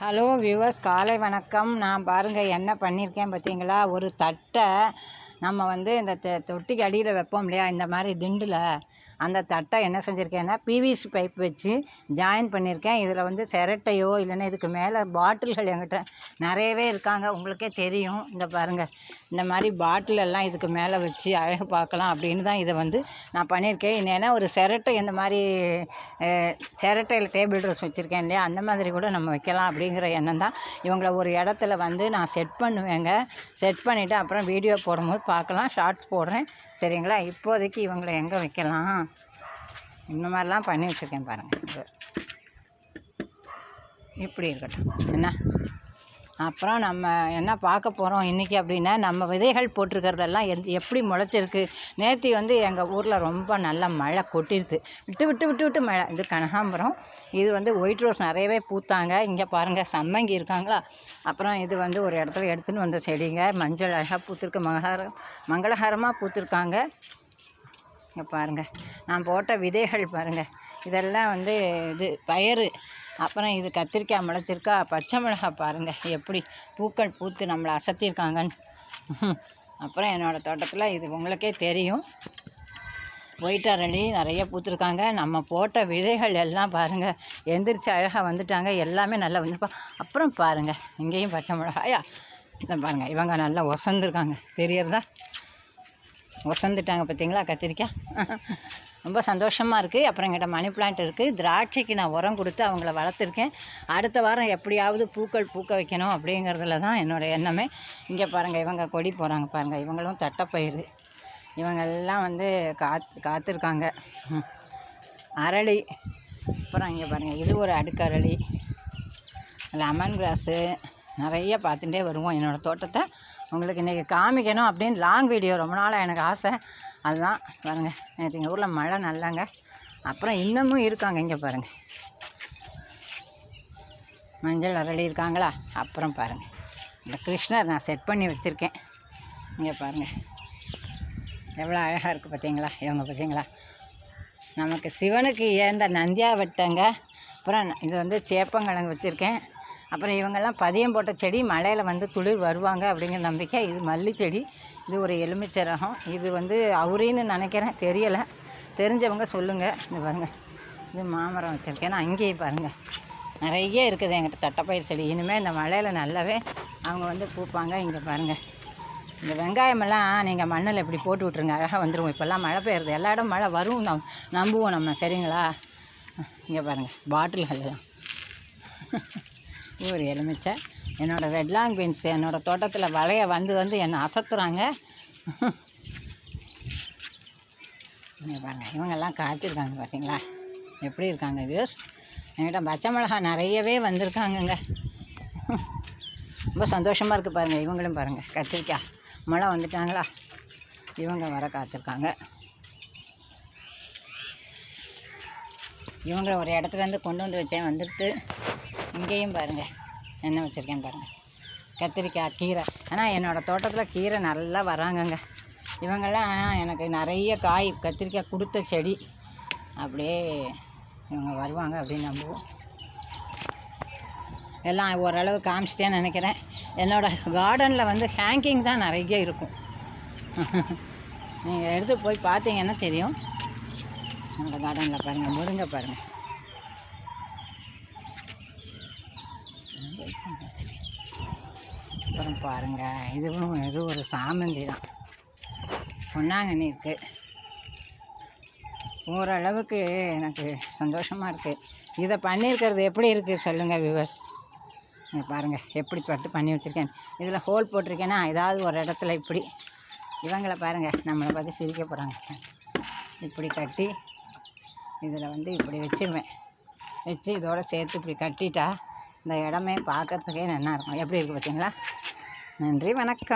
Hello viewers காலை வணக்கம். நான் பாருங்கள் என்ன பண்ணியிருக்கேன் பார்த்தீங்களா? ஒரு தட்டை நம்ம வந்து இந்த தொ- தொட்டிக்கு அடியில் வைப்போம் இல்லையா? இந்த மாதிரி திண்டில். அந்த தட்டை என்ன செஞ்சுருக்கேன்னா பிவிசி பைப் வச்சு ஜாயின் பண்ணியிருக்கேன் இதில் வந்து சிரட்டையோ இல்லைன்னா இதுக்கு மேலே பாட்டில்கள் என்கிட்ட நிறையவே இருக்காங்க. உங்களுக்கே தெரியும். இந்த பாருங்கள் இந்த மாதிரி பாட்டில் எல்லாம் இதுக்கு மேலே வச்சு அழகு பார்க்கலாம் அப்படின்னு தான் இதை வந்து நான் பண்ணியிருக்கேன் இது ஏன்னா ஒரு சிரட்டை இந்த மாதிரி சிரட்டையில் டேபிள் ட்ரெஸ் வச்சுருக்கேன் இல்லையா? அந்த மாதிரி கூட நம்ம வைக்கலாம் அப்படிங்கிற எண்ணம் தான். இவங்களை ஒரு இடத்துல வந்து நான் செட் பண்ணுவேங்க. செட் பண்ணிவிட்டு அப்புறம் வீடியோ போடும்போது பார்க்கலாம். ஷார்ட்ஸ் போடுறேன். சரிங்களா? இப்போதைக்கு இவங்களை எங்கே வைக்கலாம்? இந்த மாதிரிலாம் பண்ணி வச்சுருக்கேன் பாருங்கள் இப்படி இருக்கட்டும். என்ன? அப்புறம் நம்ம என்ன பார்க்க போகிறோம் இன்றைக்கி அப்படின்னா நம்ம விதைகள் போட்டிருக்கிறதெல்லாம் எந் எப்படி முளைச்சிருக்கு? நேற்று வந்து எங்கள் ஊரில் ரொம்ப நல்ல மழை கொட்டிடுது விட்டு விட்டு விட்டு விட்டு மழை. இது கனகாம்பரம். இது வந்து ஒயிட் ரோஸ் நிறையவே பூத்தாங்க. இங்கே பாருங்கள் சம்மங்கி இருக்காங்களா? அப்புறம் இது வந்து ஒரு இடத்துல எடுத்துன்னு வந்த செடிங்க. மஞ்சள் அழகாக பூத்திருக்கு. மங்களகாரம் மங்களகரமாக பூத்திருக்காங்க. இங்கே பாருங்கள் நான் போட்ட விதைகள் பாருங்கள் இதெல்லாம் வந்து இது பயறு. அப்புறம் இது கத்திரிக்காய் முளைச்சிருக்கா. பச்சை மிளகாய் பாருங்கள் எப்படி பூக்கள் பூத்து நம்மளை அசத்தியிருக்காங்கன்னு அப்புறம் என்னோடய தோட்டத்தில் இது உங்களுக்கே தெரியும். ஒயிட் அரளி நிறைய பூத்துருக்காங்க. நம்ம போட்ட விதைகள் எல்லாம் பாருங்கள் எந்திரிச்சு அழகாக வந்துட்டாங்க. எல்லாமே நல்லா வந்துருப்பா. அப்புறம் பாருங்கள் இங்கேயும் பச்சை மிளகாயா? இதை பாருங்கள் இவங்க நல்லா ஒசந்துருக்காங்க. தெரியறதா? ஒசந்துட்டாங்க பார்த்தீங்களா கத்திரிக்காய்? ரொம்ப சந்தோஷமாக இருக்குது அப்புறம் எங்கிட்ட மணி பிளான்ட் இருக்குது திராட்சைக்கு நான் உரம் கொடுத்து அவங்கள வளர்த்துருக்கேன். அடுத்த வாரம் எப்படியாவது பூக்கள் பூக்க வைக்கணும் அப்படிங்கிறதுல தான் என்னோடய எண்ணமே. இங்கே பாருங்கள் இவங்க கொடி போகிறாங்க பாருங்கள் இவங்களும் தட்டைப்பயிறு. இவங்கெல்லாம் வந்து காத்து காத்திருக்காங்க. அரளி. அப்புறம் இங்கே பாருங்கள் இது ஒரு அடுக்கரளி லெமன் கிராஸு நிறைய பார்த்துட்டே வருவோம். என்னோடய தோட்டத்தை. உங்களுக்கு இன்றைக்கி காமிக்கணும் அப்படின்னு லாங் வீடியோ ரொம்ப நாளாக எனக்கு ஆசை. அதுதான் பாருங்கள் நேற்று எங்கள் ஊரில் மழை நல்லாங்க. அப்புறம் இன்னமும் இருக்காங்க இங்கே பாருங்கள் மஞ்சள் அரளி இருக்காங்களா? அப்புறம் பாருங்கள் இந்த கிருஷ்ணர் நான் செட் பண்ணி வச்சுருக்கேன். இங்கே பாருங்கள் எவ்வளோ அழகாக இருக்குது பார்த்தீங்களா இவங்க பார்த்தீங்களா நமக்கு சிவனுக்கு ஏந்த நந்தியா வட்டங்க அப்புறம் இது வந்து சேப்பங்கிழங்கு வச்சுருக்கேன். அப்புறம் இவங்கெல்லாம் பதியம் போட்ட செடி மழையில் வந்து துளிர் வருவாங்க அப்படிங்கிற நம்பிக்கை. இது மல்லி செடி. இது ஒரு எலுமிச்சை ரகம் இது வந்து அவுரின்னு நினைக்கிறேன். தெரியலை. தெரிஞ்சவங்க சொல்லுங்கள் இது பாருங்கள் இது மாமரம் வச்சுருக்கேன். நான் அங்கேயும் பாருங்கள் நிறைய இருக்குது என்கிட்ட தட்டைப்பயிர் செடி. இனிமேல் இந்த மழையில் நல்லாவே அவங்க வந்து பூப்பாங்க. இங்கே பாருங்கள் இந்த வெங்காயமெல்லாம் நீங்கள் மண்ணில் இப்படி போட்டு விட்ருங்க அழகாக வந்துடுவோம் இப்போல்லாம் மழை பெய்யுறது. எல்லா இடம் மழை வரும் நம் நம்புவோம் நம்ம. சரிங்களா? இங்கே பாருங்கள் பாட்டில்கள் எல்லாம். ஒரு எலுமிச்சை. என்னோடய ரெட்லாங் பீன்ஸ் என்னோடய தோட்டத்தில் வளைய வந்து வந்து என்னை அசத்துறாங்க. இங்கே பாருங்கள் இவங்கெல்லாம் காய்ச்சிருக்காங்க பார்த்தீங்களா எப்படி இருக்காங்க வியூஸ் என்கிட்ட பச்சை மிளகா நிறையவே வந்திருக்காங்கங்க. ரொம்ப சந்தோஷமாக இருக்குது பாருங்கள் இவங்களும் பாருங்கள் கத்திரிக்காய் மழை வந்துட்டாங்களா? இவங்க வர காத்திருக்காங்க. இவங்க ஒரு இடத்துல இருந்து கொண்டு வந்து வச்சேன் வந்துட்டு இங்கேயும் பாருங்கள் என்ன வச்சுருக்கேன் பாருங்கள் கத்திரிக்காய் கீரை. ஆனால் என்னோடய தோட்டத்தில் கீரை நல்லா வராங்கங்க. இவங்கெல்லாம் எனக்கு நிறைய காய் கத்திரிக்காய் கொடுத்த செடி. அப்படியே இவங்க வருவாங்க அப்படின்னு நம்புவோம். எல்லாம் ஓரளவு காமிச்சிட்டேன்னு நினைக்கிறேன். என்னோடய கார்டனில் வந்து ஹேங்கிங் தான் நிறைய இருக்கும். நீங்கள் எடுத்து போய் பார்த்தீங்கன்னா தெரியும். என்னோடய கார்டனில் பாருங்கள் முருங்கை பாருங்கள் அப்புறம் பாருங்கள் இதுவும் இது ஒரு சாமந்தி தான். பொன்னாங்கண்ணி இருக்குது ஓரளவுக்கு எனக்கு சந்தோஷமாக இருக்குது இதை பண்ணியிருக்கிறது எப்படி இருக்குது சொல்லுங்கள் விவர்ஸ் பாருங்கள் எப்படி பட்டு பண்ணி வச்சுருக்கேன். இதில் ஹோல் போட்டிருக்கேன்னா ஏதாவது ஒரு இடத்துல இப்படி. இவங்கள பாருங்கள் நம்மளை பார்த்து சிரிக்க போகிறாங்க இப்படி கட்டி இதில் வந்து இப்படி வச்சிருவேன். வச்சு இதோடு சேர்த்து இப்படி கட்டிட்டா இந்த இடமே பார்க்கறதுக்கே நல்லா இருக்கும். எப்படி இருக்குது பார்த்தீங்களா? நன்றி வணக்கம்.